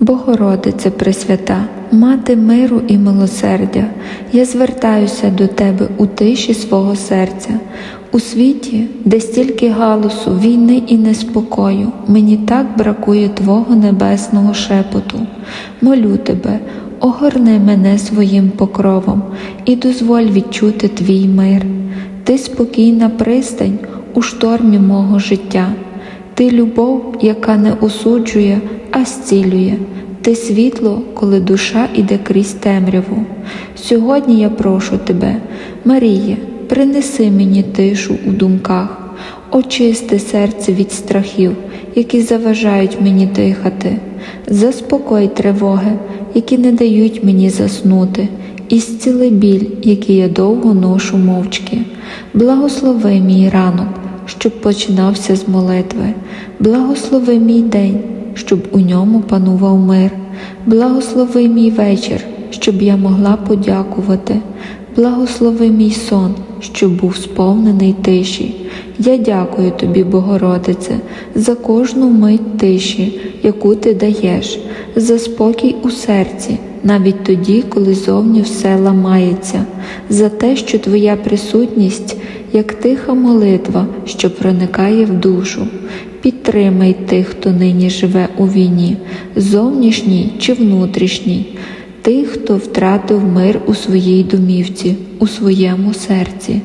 Богородице Пресвята, Мати миру і милосердя, я звертаюся до Тебе у тиші свого серця. У світі, де стільки галусу, війни і неспокою, мені так бракує Твого небесного шепоту. Молю Тебе, огорни мене своїм покровом і дозволь відчути Твій мир. Ти спокійна пристань у штормі мого життя. Ти любов, яка не осуджує, а зцілює. Ти світло, коли душа іде крізь темряву. Сьогодні я прошу тебе, Маріє, принеси мені тишу у думках, очисти серце від страхів, які заважають мені дихати, заспокой тривоги, які не дають мені заснути, і зціли біль, який я довго ношу мовчки. Благослови мій ранок щоб починався з молитви. Благослови мій день, щоб у ньому панував мир. Благослови мій вечір, щоб я могла подякувати. Благослови мій сон, щоб був сповнений тиші. Я дякую тобі, Богородице, за кожну мить тиші, яку ти даєш, за спокій у серці, навіть тоді, коли зовні все ламається, за те, що твоя присутність як тиха молитва, що проникає в душу. Підтримай тих, хто нині живе у війні, зовнішній чи внутрішній, тих, хто втратив мир у своїй домівці, у своєму серці.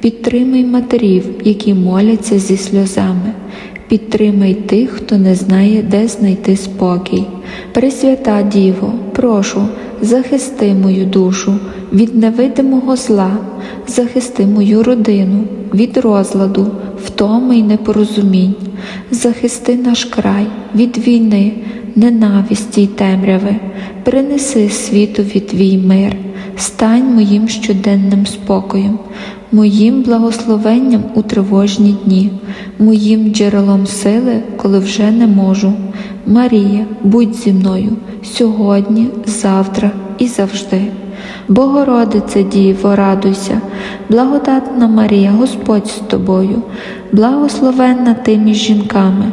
Підтримай матерів, які моляться зі сльозами. Підтримай тих, хто не знає, де знайти спокій. Пресвята Діво, прошу, захисти мою душу від невидимого зла, захисти мою родину від розладу, втоми й непорозумінь, захисти наш край від війни, ненависті й темряви, принеси світові твій мир, стань моїм щоденним спокоєм, моїм благословенням у тривожні дні, моїм джерелом сили, коли вже не можу. Марія, будь зі мною сьогодні, завтра і завжди. Богородице Діво, радуйся, благодатна Марія, Господь з тобою, благословенна ти між жінками,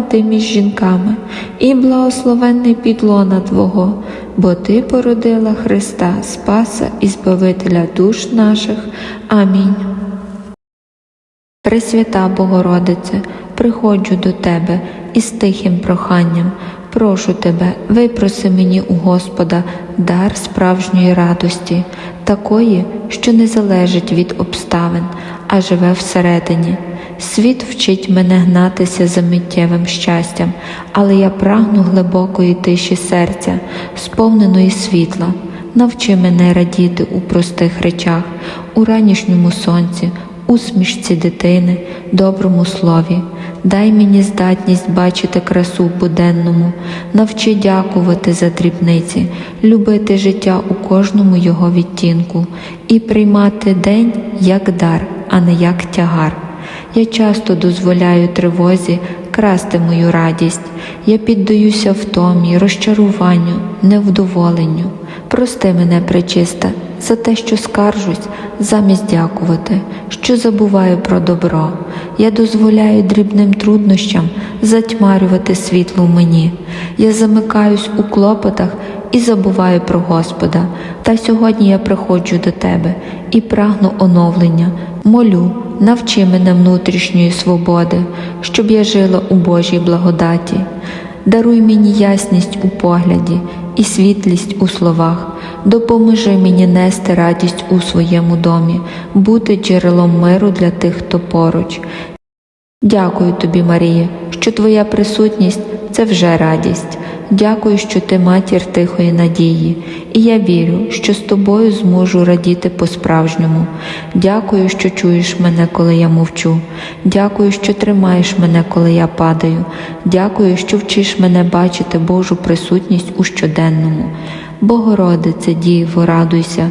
ти між жінками, і благословенний підлона Твого, бо Ти породила Христа, Спаса і Збавителя душ наших. Амінь. Пресвята Богородице, приходжу до Тебе із тихим проханням. Прошу Тебе, випроси мені у Господа дар справжньої радості, такої, що не залежить від обставин, а живе всередині. Світ вчить мене гнатися за миттєвим щастям, але я прагну глибокої тиші серця, сповненої світла. Навчи мене радіти у простих речах, у ранішньому сонці, усмішці дитини, доброму слові. Дай мені здатність бачити красу в буденному, навчи дякувати за дрібниці, любити життя у кожному його відтінку і приймати день як дар, а не як тягар. Я часто дозволяю тривозі красти мою радість, я піддаюся втомі, розчаруванню, невдоволенню. Прости мене, пречиста, за те, що скаржусь, замість дякувати, що забуваю про добро. Я дозволяю дрібним труднощам затьмарювати світло в мені. Я замикаюсь у клопотах і забуваю про Господа. Та сьогодні я приходжу до Тебе і прагну оновлення, молю, навчи мене внутрішньої свободи, щоб я жила у Божій благодаті. Даруй мені ясність у погляді і світлість у словах, допоможи мені нести радість у своєму домі, бути джерелом миру для тих, хто поруч. Дякую тобі, Марія, що твоя присутність це вже радість. Дякую, що ти матір тихої надії, і я вірю, що з тобою зможу радіти по-справжньому. Дякую, що чуєш мене, коли я мовчу. Дякую, що тримаєш мене, коли я падаю. Дякую, що вчиш мене бачити Божу присутність у щоденному. Богородице, Діво, радуйся,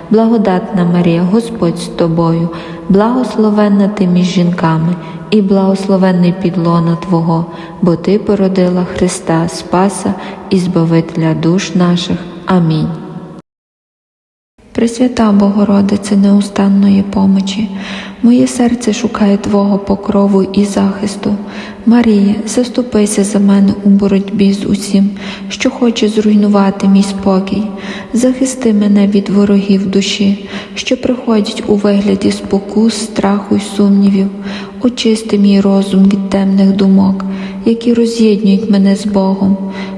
благодатна Марія, Господь з тобою, благословенна ти між жінками, і благословенний підлона Твого, бо Ти породила Христа, Спаса і Збавителя душ наших. Амінь. Пресвята Богородице неустанної помочі, моє серце шукає Твого покрову і захисту. Марія, заступися за мене у боротьбі з усім, що хоче зруйнувати мій спокій. Захисти мене від ворогів душі, що приходять у вигляді спокус, страху й сумнівів. Очисти мій розум від темних думок, які роз'єднують мене з Богом.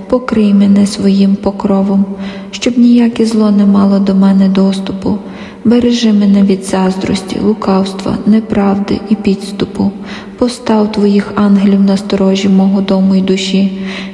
Покрий мене своїм покровом, щоб ніяке зло не мало до мене доступу. Бережи мене від заздрості, лукавства, неправди і підступу. Постав твоїх ангелів на сторожі мого дому й душі,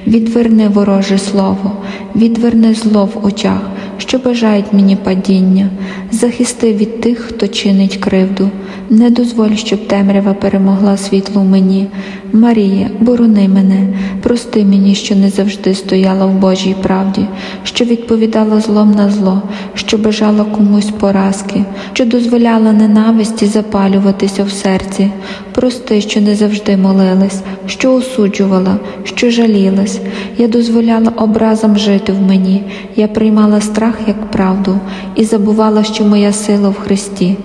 відверни вороже слово, відверни зло в очах, що бажають мені падіння, захисти від тих, хто чинить кривду. Не дозволь, щоб темрява перемогла світло мені. Марія, борони мене, прости мені, що не завжди стояла в Божій правді, що відповідала злом на зло, що бажала комусь поразки, що дозволяла ненависті запалюватися в серці. Прости, що не завжди молилась, що осуджувала, що жалілась. Я дозволяла образам жити в мені, я приймала страх як правду і забувала, що моя сила в Христі.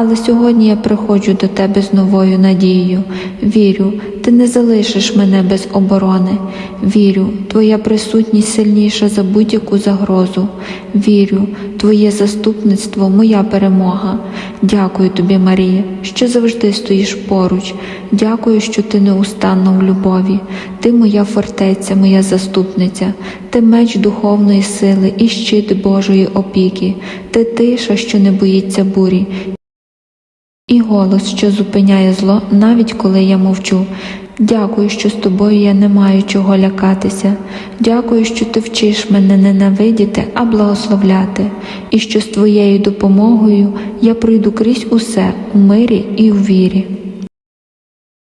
Але сьогодні я приходжу до тебе з новою надією. Вірю, ти не залишиш мене без оборони. Вірю, твоя присутність сильніша за будь-яку загрозу. Вірю, твоє заступництво моя перемога. Дякую тобі, Марія, що завжди стоїш поруч. Дякую, що ти неустанно в любові. Ти моя фортеця, моя заступниця, ти меч духовної сили і щит Божої опіки, ти тиша, що не боїться бурі. І голос, що зупиняє зло, навіть коли я мовчу. Дякую, що з тобою я не маю чого лякатися. Дякую, що ти вчиш мене ненавидіти, а благословляти, і що з твоєю допомогою я пройду крізь усе у мирі і у вірі.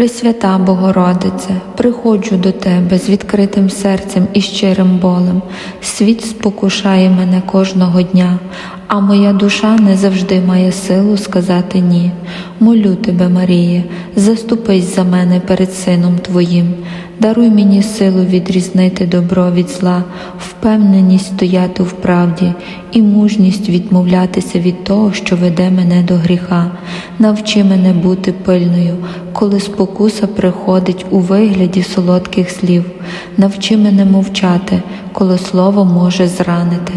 Пресвята Богородице, приходжу до Тебе з відкритим серцем і щирим болем. Світ спокушає мене кожного дня, а моя душа не завжди має силу сказати ні. Молю тебе, Маріє, заступись за мене перед Сином Твоїм. Даруй мені силу відрізнити добро від зла, впевненість стояти в правді і мужність відмовлятися від того, що веде мене до гріха. Навчи мене бути пильною, коли спокуса приходить у вигляді солодких слів. Навчи мене мовчати, коли слово може зранити.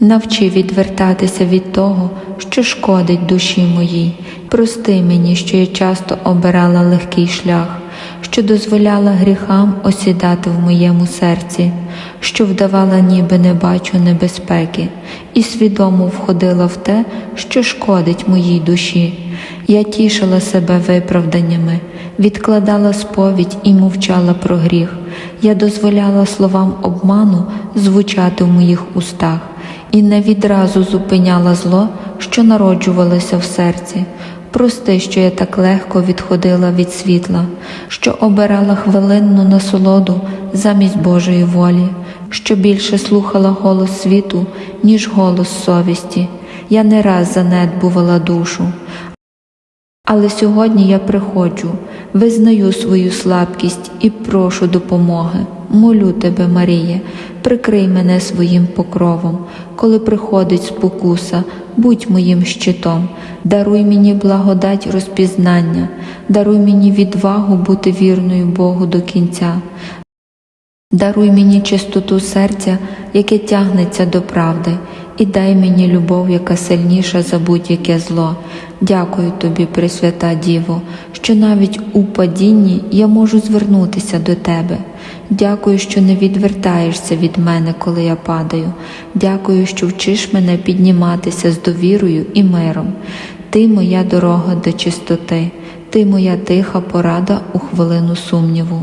Навчи відвертатися від того, що шкодить душі моїй. Прости мені, що я часто обирала легкий шлях що дозволяла гріхам осідати в моєму серці, що вдавала, ніби не бачу небезпеки, і свідомо входила в те, що шкодить моїй душі. Я тішила себе виправданнями, відкладала сповідь і мовчала про гріх. Я дозволяла словам обману звучати в моїх устах і не відразу зупиняла зло, що народжувалося в серці. Прости, що я так легко відходила від світла, що обирала хвилинну насолоду замість Божої волі, що більше слухала голос світу, ніж голос совісті. Я не раз занедбувала душу, але сьогодні я приходжу, визнаю свою слабкість і прошу допомоги. Молю тебе, Маріє, прикрий мене своїм покровом, коли приходить спокуса, будь моїм щитом, даруй мені благодать розпізнання, даруй мені відвагу бути вірною Богу до кінця. Даруй мені чистоту серця, яке тягнеться до правди, і дай мені любов, яка сильніша за будь-яке зло. Дякую тобі, Пресвята Діво, що навіть у падінні я можу звернутися до тебе. Дякую, що не відвертаєшся від мене, коли я падаю. Дякую, що вчиш мене підніматися з довірою і миром. Ти моя дорога до чистоти, ти моя тиха порада у хвилину сумніву.